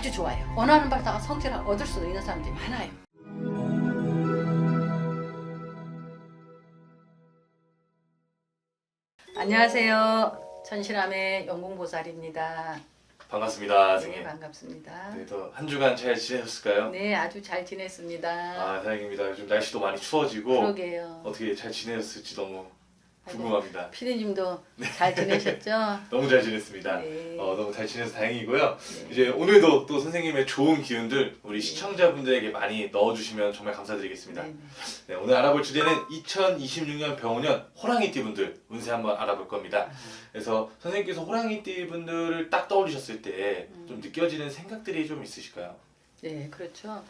아주 좋아요. 원하는 바를 다 성질을 얻을 수 있는 사람들이 많아요. 안녕하세요. 천실함의 영공보살입니다. 반갑습니다, 네, 선생님. 반갑습니다. 네, 또한 주간 잘 지내셨을까요? 네, 아주 잘 지냈습니다. 아, 다행입니다. 요즘 날씨도 많이 추워지고 그러게요. 어떻게 잘 지내셨을지 너무 궁금합니다. 피디님도 잘 지내셨죠? 너무 잘 지냈습니다. 네. 어, 너무 잘 지내서 다행이고요. 네. 이제 오늘도 또 선생님의 좋은 기운들 우리 네. 시청자분들에게 많이 넣어주시면 정말 감사드리겠습니다. 네, 네. 네, 오늘 알아볼 주제는 2026년 병원년 호랑이띠 분들 운세 한번 알아볼 겁니다. 그래서 선생님께서 호랑이띠 분들을 딱 떠올리셨을 때좀 음. 느껴지는 생각들이 좀 있으실까요? 네, 그렇죠.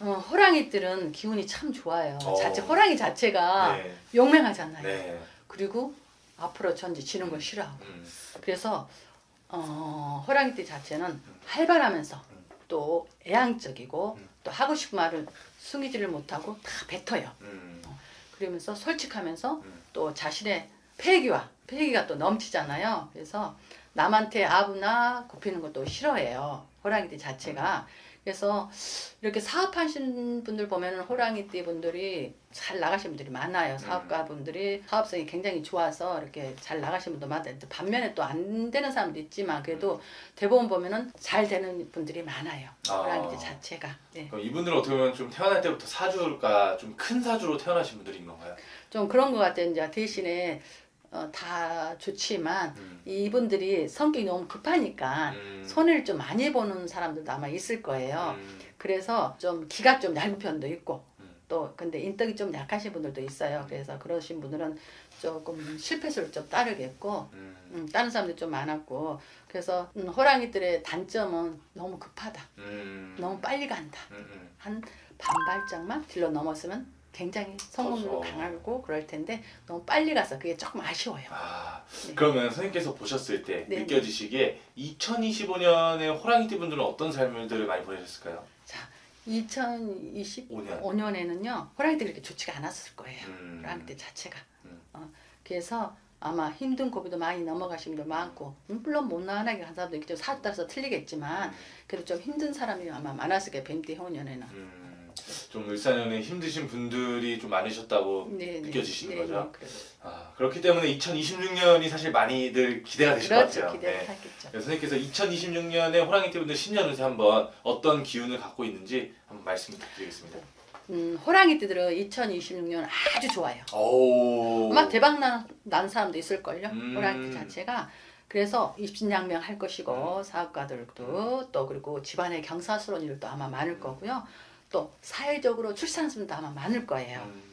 어, 호랑이들은 기운이 참 좋아요. 어. 자체 호랑이 자체가 네. 용맹하잖아요. 네. 그리고 앞으로 전지 지는 걸 싫어하고. 음. 그래서 어, 호랑이 띠 자체는 활발하면서 또 애양적이고 음. 또 하고 싶은 말을 숨기지를 못하고 다 뱉어요. 음. 그러면서 솔직하면서 음. 또 자신의 패기와 패기가 또 넘치잖아요. 그래서 남한테 아부나 굽히는 것도 싫어해요. 호랑이띠 자체가. 그래서 이렇게 사업하시는 분들 보면은 호랑이띠 분들이 잘 나가신 분들이 많아요. 사업가 분들이 사업성이 굉장히 좋아서 이렇게 잘 나가신 분도 많아요. 반면에 또 안 되는 사람도 있지만 그래도 대부분 보면은 잘 되는 분들이 많아요. 아. 호랑이띠 자체가. 네. 그럼 이분들은 어떻게 보면 좀 태어날 때부터 사주가 좀 큰 사주로 태어나신 분들인 건가요? 좀 그런 것 같아요. 이제 대신에 어, 다 좋지만 음. 이분들이 성격이 너무 급하니까 음. 손해를 좀 많이 보는 사람들도 아마 있을 거예요. 음. 그래서 좀 기가 좀 얇은 편도 있고 음. 또 근데 인덕이 좀 약하신 분들도 있어요. 그래서 그러신 분들은 조금 실패수를 좀 따르겠고 음. 음, 다른 사람들이 좀 많았고 그래서 음, 호랑이들의 단점은 너무 급하다. 음. 너무 빨리 간다. 한 반발짝만 딜러 넘었으면 굉장히 성공률 그렇죠. 강하고 그럴 텐데 너무 빨리 가서 그게 조금 아쉬워요. 아, 네. 그러면 선생님께서 보셨을 때 네. 느껴지시기에 2025년에 호랑이띠 분들은 어떤 삶들을 많이 보내셨을까요? 자, 2025년에는요 5년. 호랑이들이 이렇게 좋지가 않았을 거예요. 음. 호랑이들 자체가. 음. 어, 그래서 아마 힘든 고비도 많이 넘어가신 분도 많고 음, 물론 못난하게 간 사람도 있죠. 사주 따라서 틀리겠지만 그래도 좀 힘든 사람이 아마 많았을 거예요. 뱀띠 해운년에는. 음. 좀 을사년에 힘드신 분들이 좀 많으셨다고 네, 느껴지시는 네, 거죠? 네, 그래요. 아, 그렇기 때문에 2026년이 사실 많이들 기대가 되실 것 그렇죠. 같아요. 기대를 네. 그래서 선생님께서 2026년에 호랑이띠 분들 신년 운세 한번 어떤 기운을 갖고 있는지 한번 말씀 부탁드리겠습니다. 음, 호랑이들은 2026년 아주 좋아요. 오. 아마 대박 난, 난 사람도 있을걸요. 음. 호랑이 자체가. 그래서 입신양명 할 음. 것이고 사업가들도 또 그리고 집안의 경사스러운 일도 아마 많을 거고요. 또 사회적으로 출산수도 아마 많을 거예요. 음.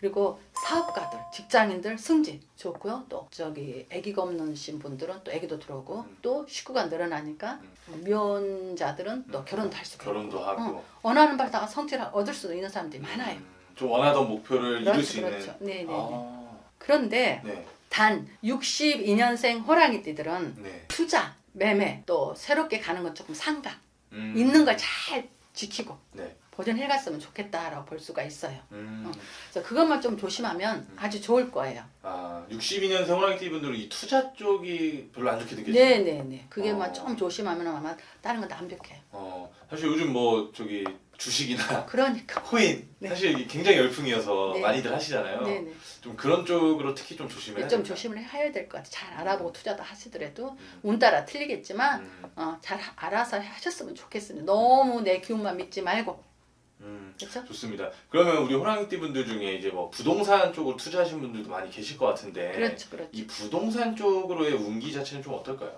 그리고 사업가들, 직장인들 승진 좋고요. 또 저기 아기가 없는 분들은 또 아기도 들어오고 음. 또 식구가 늘어나니까 미혼자들은 또 결혼도 할 수가 결혼도 있고 하고 어, 원하는 바를 다 성취를 얻을 수 있는 사람들이 많아요. 음, 좀 원하던 목표를 이룰 수 그렇죠, 있는. 그렇죠. 네, 네, 네. 아, 그런데 네, 단 62년생 호랑이띠들은 네. 투자, 매매, 또 새롭게 가는 건 조금 상가, 음. 있는 걸 잘 지키고 네. 보존해 갔으면 좋겠다라고 볼 수가 있어요. 음. 어. 그래서 그것만 좀 조심하면 아주 좋을 거예요. 아, 62년생 호랑이띠 분들은 이 투자 쪽이 별로 안 좋게 느껴지죠. 네네네. 그게만 어. 조금 조심하면 아마 다른 건 다 완벽해요. 어, 사실 요즘 뭐 저기 주식이나 그러니까. 코인 네. 사실 이게 굉장히 열풍이어서 네. 많이들 하시잖아요. 네네. 좀 그런 쪽으로 특히 좀 조심해야 좀 된다. 조심을 해야 될 것 같아요. 잘 알아보고 투자도 하시더라도 음. 운 따라 틀리겠지만 음. 어, 잘 알아서 하셨으면 좋겠습니다. 너무 내 기운만 믿지 말고 음. 그렇죠? 좋습니다. 그러면 우리 호랑이띠 분들 중에 이제 뭐 부동산 쪽으로 투자하신 분들도 많이 계실 것 같은데 그렇죠, 그렇죠. 이 부동산 쪽으로의 운기 자체는 좀 어떨까요?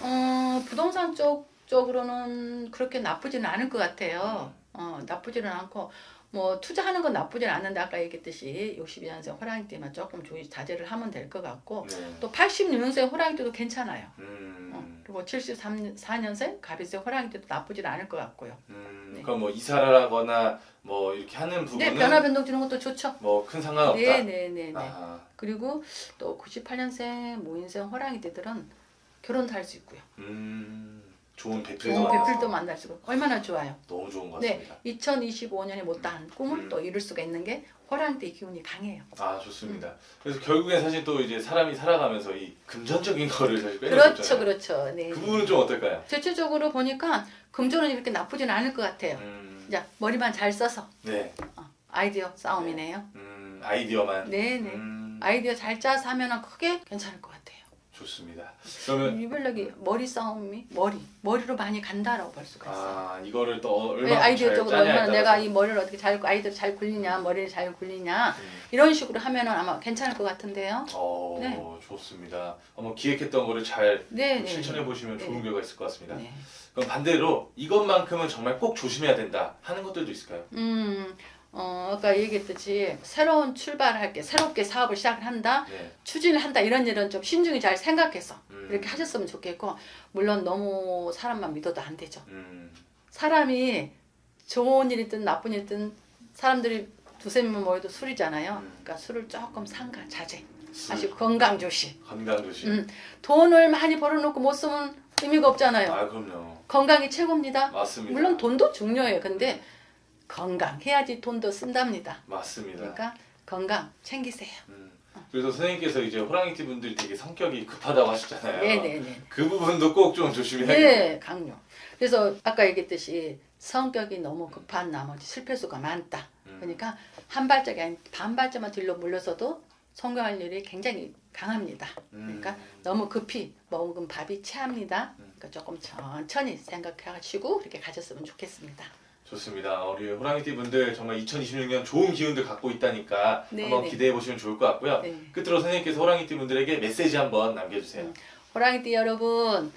어, 부동산 쪽 쪽으로는 그렇게 나쁘지는 않을 것 같아요. 어, 나쁘지는 않고 뭐 투자하는 건 나쁘지는 않는데 아까 얘기했듯이 62년생 호랑이 때만 조금 조심 자제를 하면 될 것 같고 네. 또 86년생 호랑이 때도 괜찮아요. 음. 어, 그리고 74년생 가비생 호랑이 때도 나쁘진 않을 것 같고요. 음. 네. 그럼 뭐 이사를 하거나 뭐 이렇게 하는 네, 부분은 변화 변동 주는 것도 좋죠. 뭐 큰 상관 없다. 네, 네, 네, 네. 아, 그리고 또 98년생 모인생 호랑이 때들은 결혼도 할 수 있고요. 음. 좋은 배필도 좋은 배필도 만날 수가 있고 얼마나 좋아요. 너무 좋은 것 네, 같습니다. 2025년에 못다한 꿈을 음. 또 이룰 수가 있는 게 호랑이띠 기운이 강해요. 아 좋습니다. 그래서 결국엔 사실 또 이제 사람이 살아가면서 이 금전적인 거를 사실 수 그렇죠. 그렇죠. 네. 그 부분은 좀 어떨까요? 대체적으로 보니까 금전은 이렇게 나쁘진 않을 것 같아요. 음, 자, 머리만 잘 써서 네, 어, 아이디어 싸움이네요. 음, 아이디어만. 네, 네. 음, 아이디어 잘 짜서 하면은 크게 괜찮을 것 같아요. 좋습니다. 그러면 유별력이 머리 싸움이 머리 머리로 많이 간다라고 볼 수가 있어요. 아 이거를 또 네, 얼마나 아이디어적으로 잘 짜냐에 얼마나 내가 따라서. 이 머리를 어떻게 잘 아이디어 잘 굴리냐 머리를 잘 굴리냐 음. 이런 식으로 하면은 아마 괜찮을 것 같은데요. 어 네. 좋습니다. 한번 기획했던 거를 잘 네, 네. 실천해 보시면 좋은 네. 결과 있을 것 같습니다. 네. 그럼 반대로 이것만큼은 정말 꼭 조심해야 된다 하는 것들도 있을까요? 음, 어, 아까 얘기했듯이 새로운 출발할 게 새롭게 사업을 시작을 한다, 네. 추진을 한다 이런 일은 좀 신중히 잘 생각해서 음. 이렇게 하셨으면 좋겠고 물론 너무 사람만 믿어도 안 되죠. 음, 사람이 좋은 일이든 나쁜 일이든 사람들이 두세 명 모여도 술이잖아요. 음. 그러니까 술을 조금 상가 자제. 술, 아주 건강 조심. 건강 조심. 음, 돈을 많이 벌어놓고 못 쓰면 의미가 없잖아요. 아 그럼요. 건강이 최고입니다. 맞습니다. 물론 돈도 중요해요. 근데 건강해야지 돈도 쓴답니다. 맞습니다. 그러니까 건강 챙기세요. 음. 그래서 선생님께서 이제 호랑이띠 분들이 되게 성격이 급하다고 하셨잖아요. 네네네. 그 부분도 꼭 좀 조심해야겠네요. 네, 강요. 그래서 아까 얘기했듯이 성격이 너무 급한 나머지 실패수가 많다. 음. 그러니까 한 발짝이 아닌 반 발짝만 뒤로 물러서도 성공할 일이 굉장히 강합니다. 음. 그러니까 너무 급히 먹은 밥이 체합니다. 음. 그러니까 조금 천천히 생각하시고 그렇게 가졌으면 좋겠습니다. 좋습니다. 우리 호랑이띠 분들 정말 2026년 좋은 기운들 갖고 있다니까 네, 한번 네. 기대해 보시면 좋을 것 같고요. 네. 끝으로 선생님께서 호랑이띠 분들에게 메시지 한번 남겨주세요. 음. 호랑이띠 여러분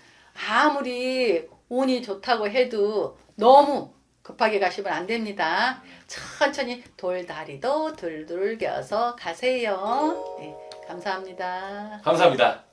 아무리 운이 좋다고 해도 너무 급하게 가시면 안 됩니다. 천천히 돌다리도 둘둘 겨서 가세요. 네, 감사합니다. 감사합니다.